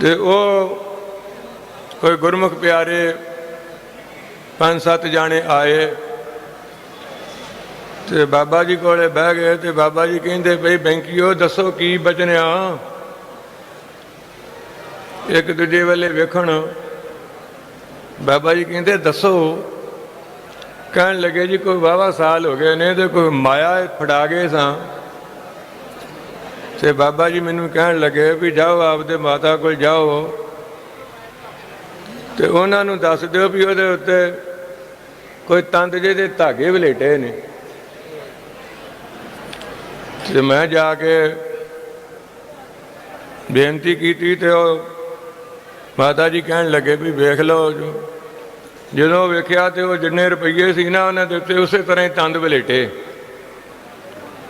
ਤੇ ਉਹ ਕੋਈ ਗੁਰਮੁਖ ਪਿਆਰੇ ਪੰਜ ਸੱਤ ਜਾਣੇ ਆਏ ਤੇ ਬਾਬਾ ਜੀ ਕੋਲੇ ਬਹਿ ਗਏ ਤੇ ਬਾਬਾ ਜੀ ਕਹਿੰਦੇ ਭਈ ਬੈਂਕੀਓ, ਦੱਸੋ ਕੀ ਬਚਨਿਆ ਇੱਕ ਦੂਜੇ ਵੱਲੇ ਵੇਖਣ। ਬਾਬਾ ਜੀ ਕਹਿੰਦੇ, ਦੱਸੋ। ਕਹਿਣ ਲੱਗੇ ਜੀ, ਕੋਈ ਵਾਵਾ ਸਾਲ ਹੋ ਗਏ ਨੇ ਤੇ ਕੋਈ ਮਾਇਆ ਫੜਾ ਗਏ ਸਾਂ। ਤੇ ਬਾਬਾ ਜੀ ਮੈਨੂੰ ਕਹਿਣ ਲੱਗੇ ਵੀ ਜਾਓ ਆਪਦੇ ਮਾਤਾ ਕੋਲ ਜਾਓ। ਤੇ ਉਹਨਾਂ ਨੂੰ ਦੱਸ ਦਿਓ ਵੀ ਉਹਦੇ ਉੱਤੇ ਕੋਈ ਤੰਦ ਜਿਹੇ ਦੇ ਧਾਗੇ ਵਲੇਟੇ ਨੇ। ਤੇ ਮੈਂ ਜਾ ਕੇ ਬੇਨਤੀ ਕੀਤੀ ਤੇ ਉਹ ਮਾਤਾ ਜੀ ਕਹਿਣ ਲੱਗੇ ਵੀ ਵੇਖ ਲਓ ਜੋ, ਜਦੋਂ ਵੇਖਿਆ ਤੇ ਉਹ ਜਿੰਨੇ ਰੁਪਈਏ ਸੀ ਨਾ ਉਹਨਾਂ ਦੇ ਉੱਤੇ ਉਸੇ ਤਰ੍ਹਾਂ ਹੀ ਤੰਦ ਵਲੇਟੇ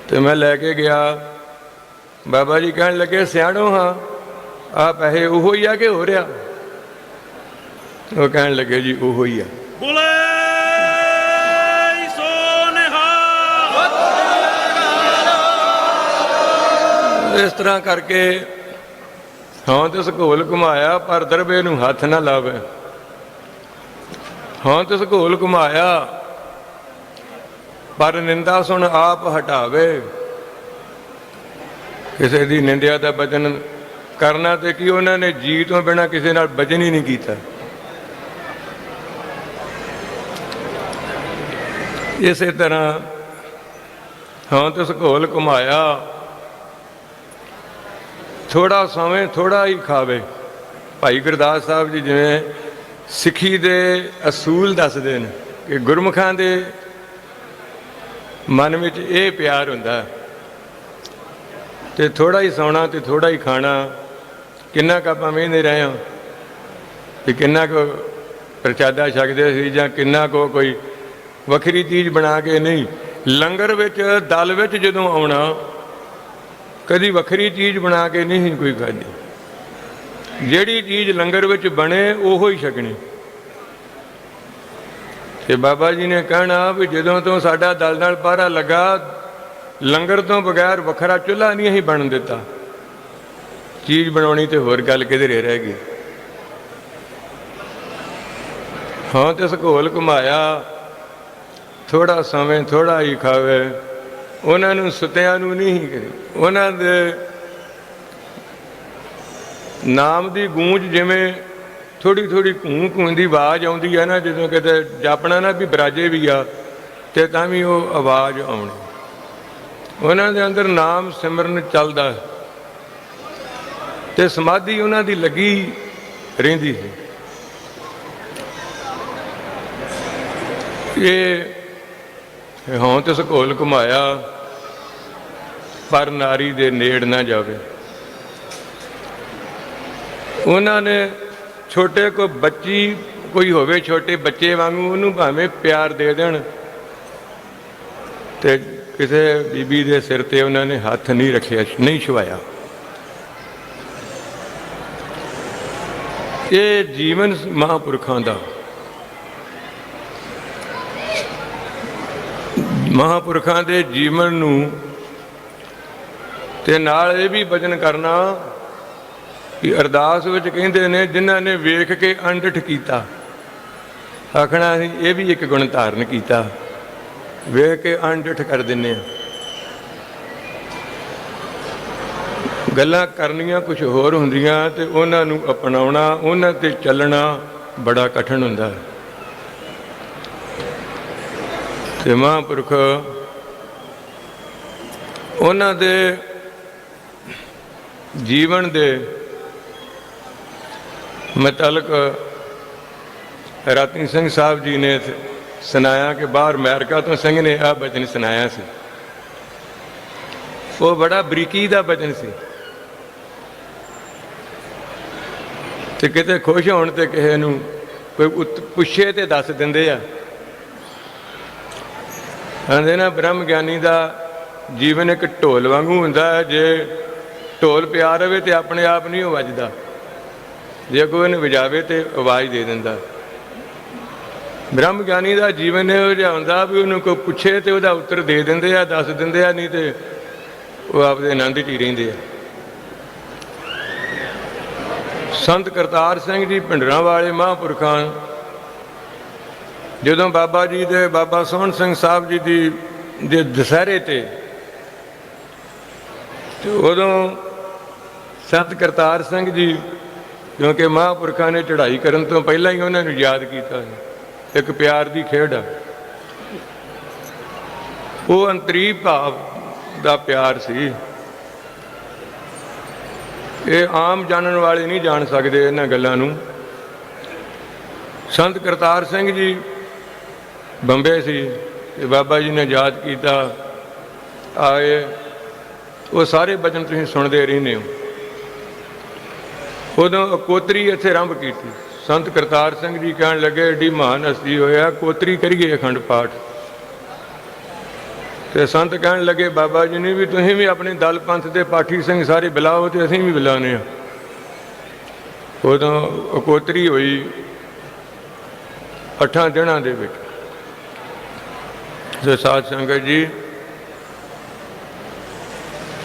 ਤੇ ਮੈਂ ਲੈ ਕੇ ਗਿਆ। ਬਾਬਾ ਜੀ ਕਹਿਣ ਲੱਗੇ ਸਿਆਣੋ ਹਾਂ ਆ ਪੈਸੇ ਉਹੋ ਹੀ ਆ ਕਿ ਹੋ ਰਿਹਾ? ਉਹ ਕਹਿਣ ਲੱਗੇ ਜੀ ਉਹੋ ਹੀ ਆ। ਬੁਲੇ ਇਸ ਤਰ੍ਹਾਂ ਕਰਕੇ ਹਾਂ ਤੇ ਸਕੋਲ ਘੁਮਾਇਆ ਪਰ ਦਰਬੇ ਨੂੰ ਹੱਥ ਨਾ ਲਾਵੇ। ਹਾਂ ਤੇ ਸਕੋਲ ਘੁਮਾਇਆ ਪਰ ਨਿੰਦਾ ਸੁਣ ਆਪ ਹਟਾਵੇ। ਕਿਸੇ ਦੀ ਨਿੰਦਿਆ ਦਾ ਬਚਨ ਕਰਨਾ ਤੇ ਕੀ ਉਹਨਾਂ ਨੇ ਜੀ ਤੋਂ ਬਿਨਾ ਕਿਸੇ ਨਾਲ ਬਚਨ ਹੀ ਨਹੀਂ ਕੀਤਾ। ਇਸੇ ਤਰ੍ਹਾਂ ਹਾਂ ਤੇ ਸਕੋਲ ਘੁਮਾਇਆ। ਥੋੜਾ ਸਮੇਂ ਥੋੜਾ ਹੀ ਖਾਵੇ। ਭਾਈ ਗੁਰਦਾਸ ਸਾਹਿਬ ਜੀ ਜਿਵੇਂ ਸਿੱਖੀ ਦੇ ਅਸੂਲ ਦੱਸਦੇ ਨੇ ਕਿ ਗੁਰਮੁਖਾਂ ਦੇ ਮਨ ਵਿੱਚ ਇਹ ਪਿਆਰ ਹੁੰਦਾ। ਹੈ ਤੇ ਥੋੜਾ ਹੀ ਸੌਣਾ ਤੇ ਥੋੜਾ ਹੀ ਖਾਣਾ। ਕਿੰਨਾ ਕੁ ਆਪਾਂ ਵੇਂਦੇ ਰਹੇ ਹਾਂ ਕਿ ਕਿੰਨਾ ਕੁ ਪ੍ਰਚਾਦਾ ਛਕਦੇ ਸੀ ਜਾਂ ਕਿੰਨਾ ਕੁ ਕੋਈ ਵੱਖਰੀ ਚੀਜ਼ ਬਣਾ ਕੇ ਨਹੀਂ, ਲੰਗਰ ਵਿੱਚ, ਦਲ ਵਿੱਚ ਜਦੋਂ ਆਉਣਾ, ਕਦੀ ਵੱਖਰੀ ਚੀਜ਼ ਬਣਾ ਕੇ ਨਹੀਂ ਸੀ ਕੋਈ ਖਾਧੀ। ਜਿਹੜੀ ਚੀਜ਼ ਲੰਗਰ ਵਿੱਚ ਬਣੇ, ਉਹੋ ਹੀ ਛਕਣੀ। ਤੇ ਬਾਬਾ ਜੀ ਨੇ ਕਹਿਣਾ ਵੀ ਜਦੋਂ ਤੋਂ ਸਾਡਾ ਦਲ ਨਾਲ ਪਾਰਾ ਲੱਗਾ ਲੰਗਰ ਤੋਂ ਬਗੈਰ ਵੱਖਰਾ ਚੁੱਲ੍ਹਾ ਨਹੀਂ ਹੀ ਬਣ ਦਿੱਤਾ। ਚੀਜ਼ ਬਣਾਉਣੀ ਤੇ ਹੋਰ ਗੱਲ ਕਿਧਰੇ ਰਹਿ ਗਈ। ਹਾਂ ਤੇ ਸਕੋਲ ਘੁਮਾਇਆ ਥੋੜਾ ਸਮੇਂ ਥੋੜਾ ਹੀ ਖਾਵੇ। ਉਹਨਾਂ ਨੂੰ ਸੁਤਿਆਂ ਨੂੰ ਨਹੀਂ ਕਰੀ ਉਹਨਾਂ ਦੇ ਨਾਮ ਦੀ ਗੂੰਜ ਜਿਵੇਂ ਥੋੜੀ ਥੋੜੀ ਘੂੰ ਘੂੰ ਦੀ ਆਵਾਜ਼ ਆਉਂਦੀ ਹੈ ਨਾ, ਜਦੋਂ ਕਿਤੇ ਜਾਪਣਾ ਨਾ ਵੀ ਬਰਾਜੇ ਵੀ ਆ, ਤੇ ਤਾਂ ਵੀ ਉਹ ਆਵਾਜ਼ ਆਉਣੀ। ਉਹਨਾਂ ਦੇ ਅੰਦਰ ਨਾਮ ਸਿਮਰਨ ਚੱਲਦਾ ਤੇ ਸਮਾਧੀ ਉਹਨਾਂ ਦੀ ਲੱਗੀ ਰਹਿੰਦੀ ਹੈ। ਇਹ ਹਾਂ ਤੇ ਸਕੋਲ ਘੁਮਾਇਆ, ਪਰ ਨਾਰੀ ਦੇ ਨੇੜ ਨਾ ਜਾਵੇ। ਉਹਨਾਂ ਨੇ ਛੋਟੇ ਕੋ ਬੱਚੀ, ਕੋਈ ਹੋਵੇ ਛੋਟੇ ਬੱਚੇ ਵਾਂਗੂ, ਉਹਨੂੰ ਭਾਵੇਂ ਪਿਆਰ ਦੇ ਦੇਣ ਤੇ ਕਿਸੇ ਬੀਬੀ ਦੇ ਸਿਰ ਤੇ ਉਹਨਾਂ ਨੇ ਹੱਥ ਨਹੀਂ ਰੱਖਿਆ, ਨਹੀਂ ਛਵਾਇਆ। ਇਹ ਜੀਵਨ ਮਹਾਪੁਰਖਾਂ ਦਾ। ਮਹਾਪੁਰਖਾਂ ਦੇ ਜੀਵਨ ਨੂੰ ਤੇ ਨਾਲ ਇਹ ਵੀ ਵਚਨ ਕਰਨਾ ਕਿ ਅਰਦਾਸ ਵਿੱਚ ਕਹਿੰਦੇ ਨੇ, ਜਿਨ੍ਹਾਂ ਨੇ ਵੇਖ ਕੇ ਅੰਡਠ ਕੀਤਾ, ਆਖਣਾ ਇਹ ਵੀ ਇੱਕ ਗੁਣ ਧਾਰਨ ਕੀਤਾ। ਵੇਖ ਕੇ ਅੰਡਠ ਕਰ ਦਿੰਨੇ ਆ। ਗੱਲਾਂ ਕਰਨੀਆਂ ਕੁਝ ਹੋਰ ਹੁੰਦੀਆਂ ਤੇ ਉਹਨਾਂ ਨੂੰ ਅਪਣਾਉਣਾ, ਉਹਨਾਂ ਤੇ ਚੱਲਣਾ ਬੜਾ ਕਠਿਨ ਹੁੰਦਾ। ਹੈ ਤੇ ਮਹਾਂਪੁਰਖ, ਉਹਨਾਂ ਦੇ ਜੀਵਨ ਦੇ ਮੁਤਲਕ ਰਤਨ ਸਿੰਘ ਸਾਹਿਬ ਜੀ ਨੇ ਸੁਣਾਇਆ ਕਿ ਬਾਹਰ ਅਮਰੀਕਾ ਤੋਂ ਸਿੰਘ ਨੇ ਆ ਬਚਨ ਸੁਣਾਇਆ ਸੀ। ਉਹ ਬੜਾ ਬਰੀਕੀ ਦਾ ਬਚਨ ਸੀ। ਤੇ ਕਿਤੇ ਖੁਸ਼ ਹੋਣ ਤੇ ਕਿਸੇ ਨੂੰ ਕੋਈ ਉਤ- ਪੁੱਛੇ ਤੇ ਦੱਸ ਦਿੰਦੇ ਆ। ਕਹਿੰਦੇ ਨਾ ਬ੍ਰਹਮ ਗਿਆਨੀ ਦਾ ਜੀਵਨ ਇੱਕ ਢੋਲ ਵਾਂਗੂ ਹੁੰਦਾ ਹੈ। ਜੇ ਢੋਲ ਪਿਆ ਰਵੇ ਤੇ ਆਪਣੇ ਆਪ ਨਹੀਂ ਉਹ ਵੱਜਦਾ। ਜੇ ਕੋਈ ਇਹਨੂੰ ਵਜਾਵੇ ਤੇ ਆਵਾਜ਼ ਦੇ ਦਿੰਦਾ। ਬ੍ਰਹਮ ਗਿਆਨੀ ਦਾ ਜੀਵਨ ਇਹੋ ਜਿਹਾ ਵੀ ਉਹਨੂੰ ਕੋਈ ਪੁੱਛੇ ਤੇ ਉਹਦਾ ਉੱਤਰ ਦੇ ਦਿੰਦੇ ਆ, ਦੱਸ ਦਿੰਦੇ ਆ, ਨਹੀਂ ਤੇ ਉਹ ਆਪਦੇ ਆਨੰਦ 'ਚ ਹੀ ਰਹਿੰਦੇ ਆ ਸੰਤ ਕਰਤਾਰ ਸਿੰਘ ਜੀ ਭਿੰਡਰਾਂ ਵਾਲੇ ਮਹਾਂਪੁਰਖਾਂ ਜਦੋਂ ਬਾਬਾ ਜੀ ਦੇ ਬਾਬਾ ਸੋਹਣ ਸਿੰਘ ਸਾਹਿਬ ਜੀ ਦੀ ਦੇ ਦਸਹਿਰੇ ਤੇ ਤੇ ਉਦੋਂ ਸੰਤ ਕਰਤਾਰ ਸਿੰਘ ਜੀ ਕਿਉਂਕਿ ਮਹਾਂਪੁਰਖਾਂ ਨੇ ਚੜ੍ਹਾਈ ਕਰਨ ਤੋਂ ਪਹਿਲਾਂ ਹੀ ਉਹਨਾਂ ਨੂੰ ਯਾਦ ਕੀਤਾ ਸੀ। ਇੱਕ ਪਿਆਰ ਦੀ ਖੇਡ ਆ। ਉਹ ਅੰਤਰੀ ਭਾਵ ਦਾ ਪਿਆਰ ਸੀ। ਇਹ ਆਮ ਜਾਣਨ ਵਾਲੇ ਨਹੀਂ ਜਾਣ ਸਕਦੇ ਇਹਨਾਂ ਗੱਲਾਂ ਨੂੰ। ਸੰਤ ਕਰਤਾਰ ਸਿੰਘ ਜੀ ਬੰਬੇ ਸੀ ਤੇ ਬਾਬਾ ਜੀ ਨੇ ਯਾਦ ਕੀਤਾ, ਆਏ, ਉਹ ਸਾਰੇ ਬਚਨ ਤੁਸੀਂ ਸੁਣਦੇ ਰਹਿੰਦੇ ਹੋ। ਉਦੋਂ ਕੋਤਰੀ ਇੱਥੇ ਆਰੰਭ ਕੀਤੀ। ਸੰਤ ਕਰਤਾਰ ਸਿੰਘ ਜੀ ਕਹਿਣ ਲੱਗੇ, ਏਡੀ ਮਹਾਨ ਹਸਤੀ ਹੋਇਆ, ਕੋਤਰੀ ਕਰੀਏ ਅਖੰਡ ਪਾਠ। ਤੇ ਸੰਤ ਕਹਿਣ ਲੱਗੇ, ਬਾਬਾ ਜੀ ਨੇ ਵੀ ਤੁਸੀਂ ਵੀ ਆਪਣੇ ਦਲ ਪੰਥ ਦੇ ਪਾਠੀ ਸਿੰਘ ਸਾਰੇ ਬੁਲਾਓ ਤੇ ਅਸੀਂ ਵੀ ਬੁਲਾਉਂਦੇ ਆ ਉਦੋਂ ਇਕੋਤਰੀ ਹੋਈ ਅੱਠਾਂ ਦਿਨਾਂ ਦੇ ਵਿੱਚ। ਤੇ ਸਾਧ ਸੰਗਤ ਜੀ,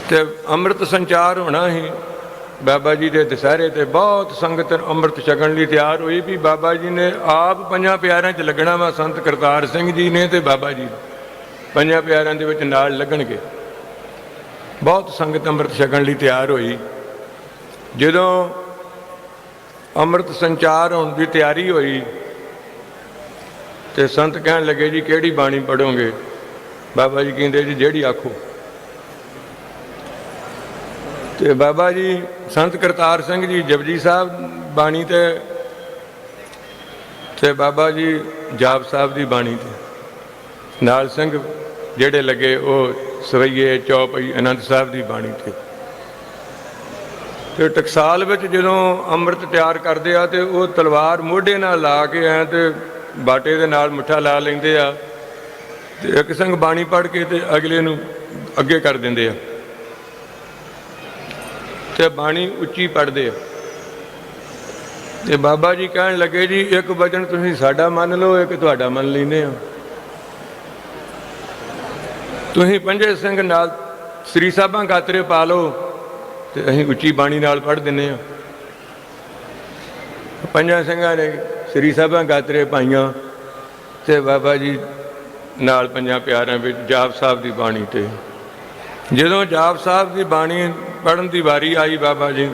ਤੇ ਅੰਮ੍ਰਿਤ ਸੰਚਾਰ ਹੋਣਾ ਹੀ ਬਾਬਾ ਜੀ ਦੇ ਦਸਹਿਰੇ ਤੇ ਬਹੁਤ ਸੰਗਤ ਅੰਮ੍ਰਿਤ ਛਕਣ ਲਈ ਤਿਆਰ ਹੋਈ ਵੀ ਬਾਬਾ ਜੀ ਨੇ ਆਪ ਪੰਜਾਂ ਪਿਆਰਿਆਂ 'ਚ ਲੱਗਣਾ ਵਾ ਸੰਤ ਕਰਤਾਰ ਸਿੰਘ ਜੀ ਨੇ ਤੇ ਬਾਬਾ ਜੀ ਪੰਜਾਂ ਪਿਆਰਿਆਂ ਦੇ ਵਿੱਚ ਨਾਲ ਲੱਗਣਗੇ। ਬਹੁਤ ਸੰਗਤ ਅੰਮ੍ਰਿਤ ਛਕਣ ਲਈ ਤਿਆਰ ਹੋਈ। ਜਦੋਂ ਅੰਮ੍ਰਿਤ ਸੰਚਾਰ ਹੋਣ ਦੀ ਤਿਆਰੀ ਹੋਈ ਤੇ ਸੰਤ ਕਹਿਣ ਲੱਗੇ ਜੀ ਕਿਹੜੀ ਬਾਣੀ ਪੜੋਗੇ ਬਾਬਾ ਜੀ ਕਹਿੰਦੇ ਜੀ, ਜਿਹੜੀ ਆਖੋ। ਤੇ ਬਾਬਾ ਜੀ, ਸੰਤ ਕਰਤਾਰ ਸਿੰਘ ਜੀ, ਜਪਜੀ ਸਾਹਿਬ ਬਾਣੀ ਤੇ ਤੇ ਬਾਬਾ ਜੀ ਜਾਪ ਸਾਹਿਬ ਦੀ ਬਾਣੀ ਤੇ। ਨਾਲ ਸਿੰਘ ਜਿਹੜੇ ਲੱਗੇ ਉਹ ਸਵਈਏ ਚੌਪਈ ਅਨੰਦ ਸਾਹਿਬ ਦੀ ਬਾਣੀ ਤੇ। ਤੇ ਟਕਸਾਲ ਵਿੱਚ ਜਦੋਂ ਅੰਮ੍ਰਿਤ ਤਿਆਰ ਕਰਦੇ ਆ ਤੇ ਉਹ ਤਲਵਾਰ ਮੋਢੇ ਨਾਲ ਲਾ ਕੇ ਐ ਤੇ ਬਾਟੇ ਦੇ ਨਾਲ ਮੁੱਠਾ ਲਾ ਲੈਂਦੇ ਆ ਤੇ ਇੱਕ ਸਿੰਘ ਬਾਣੀ ਪੜ੍ਹ ਕੇ ਤੇ ਅਗਲੇ ਨੂੰ ਅੱਗੇ ਕਰ ਦਿੰਦੇ ਆ। ਤੇ ਬਾਣੀ ਉੱਚੀ ਪੜ੍ਹਦੇ ਆ। ਤੇ ਬਾਬਾ ਜੀ ਕਹਿਣ ਲੱਗੇ ਜੀ, ਇੱਕ ਵਚਨ ਤੁਸੀਂ ਸਾਡਾ ਮੰਨ ਲਓ, ਇੱਕ ਤੁਹਾਡਾ ਮੰਨ ਲੈਨੇ ਆ। ਤੁਸੀਂ ਪੰਜੇ ਸਿੰਘ ਨਾਲ ਸ੍ਰੀ ਸਾਹਿਬਾਂ ਗਾਤਰੇ ਪਾ ਲਓ ਤੇ ਅਸੀਂ ਉੱਚੀ ਬਾਣੀ ਨਾਲ ਪੜ੍ਹ ਦਿੰਨੇ ਆ। ਪੰਜਾਂ ਸਿੰਘਾਂ ਨੇ ਸ੍ਰੀ ਸਾਹਿਬਾਂ ਗਾਤਰੇ ਪਾਈਆਂ ਤੇ ਬਾਬਾ ਜੀ ਨਾਲ ਪੰਜਾਂ ਪਿਆਰਿਆਂ ਵਿੱਚ ਜਾਪ ਸਾਹਿਬ ਦੀ ਬਾਣੀ ਤੇ। ਜਦੋਂ ਜਾਪ ਸਾਹਿਬ ਦੀ ਬਾਣੀ ਪੜਨ ਦੀ ਵਾਰੀ ਆਈ ਬਾਬਾ ਜੀ,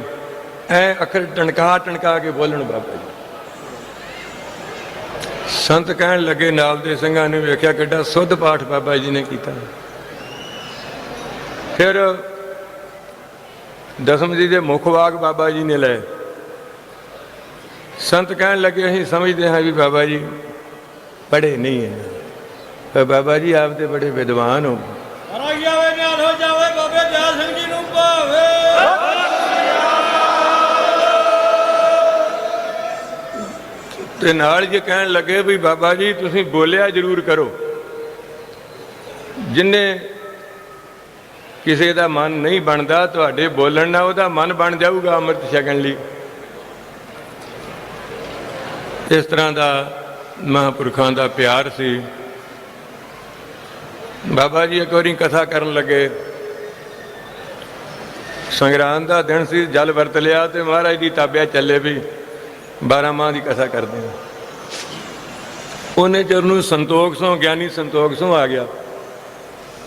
ਐ ਅੱਖਰ ਟਣਕਾ ਟਣਕਾ ਕੇ ਬੋਲਣ ਬਾਬਾ ਜੀ। ਸੰਤ ਕਹਿਣ ਲੱਗੇ ਨਾਲ ਦੇ ਸਿੰਘਾਂ ਨੇ ਵੇਖਿਆ ਕਿੱਡਾ ਸੁੱਧ ਪਾਠ ਬਾਬਾ ਜੀ ਨੇ ਕੀਤਾ। ਫਿਰ ਦਸਮ ਜੀ ਦੇ ਮੁੱਖ ਵਾਗ ਬਾਬਾ ਜੀ ਨੇ ਲਏ। ਸੰਤ ਕਹਿਣ ਲੱਗੇ, ਅਸੀਂ ਸਮਝਦੇ ਹਾਂ ਵੀ ਬਾਬਾ ਜੀ ਪੜ੍ਹੇ ਨਹੀਂ ਹੈ। ਪਰ ਬਾਬਾ ਜੀ ਆਪ ਤੇ ਬੜੇ ਵਿਦਵਾਨ ਹੋ। ਤੇ ਨਾਲ ਜੇ ਕਹਿਣ ਲੱਗੇ ਵੀ ਬਾਬਾ ਜੀ, ਤੁਸੀਂ ਬੋਲਿਆ ਜ਼ਰੂਰ ਕਰੋ। ਜਿੰਨੇ ਕਿਸੇ ਦਾ ਮਨ ਨਹੀਂ ਬਣਦਾ, ਤੁਹਾਡੇ ਬੋਲਣ ਨਾਲ ਉਹਦਾ ਮਨ ਬਣ ਜਾਊਗਾ ਅੰਮ੍ਰਿਤ ਛਕਣ ਲਈ। ਇਸ ਤਰ੍ਹਾਂ ਦਾ ਮਹਾਂਪੁਰਖਾਂ ਦਾ ਪਿਆਰ ਸੀ। ਬਾਬਾ ਜੀ ਇੱਕ ਵਾਰੀ ਕਥਾ ਕਰਨ ਲੱਗੇ। ਸੰਗਰਾਂਦ ਦਾ ਦਿਨ ਸੀ, ਜਲ ਵਰਤ ਲਿਆ ਤੇ ਮਹਾਰਾਜ ਦੀ ਤਾਬਿਆ ਚੱਲੇ ਵੀ। 12 ਮਾਹ ਦੀ ਕਥਾ ਕਰਦੇ ਆ ਉਹਨੇ ਚਿਰ ਨੂੰ ਸੰਤੋਖ ਸੋਂ ਗਿਆਨੀ ਸੰਤੋਖ ਸੋਂ ਆ ਗਿਆ।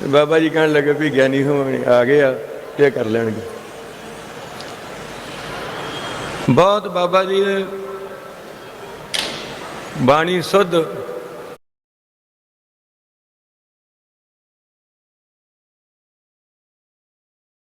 ਬਾਬਾ ਜੀ ਕਹਿਣ ਲੱਗੇ ਵੀ ਗਿਆਨੀ ਹੋ ਆ ਗਏ ਆ ਤੇ ਕਰ ਲੈਣਗੇ। ਬਹੁਤ ਬਾਬਾ ਜੀ ਬਾਣੀ ਸੁੱਧ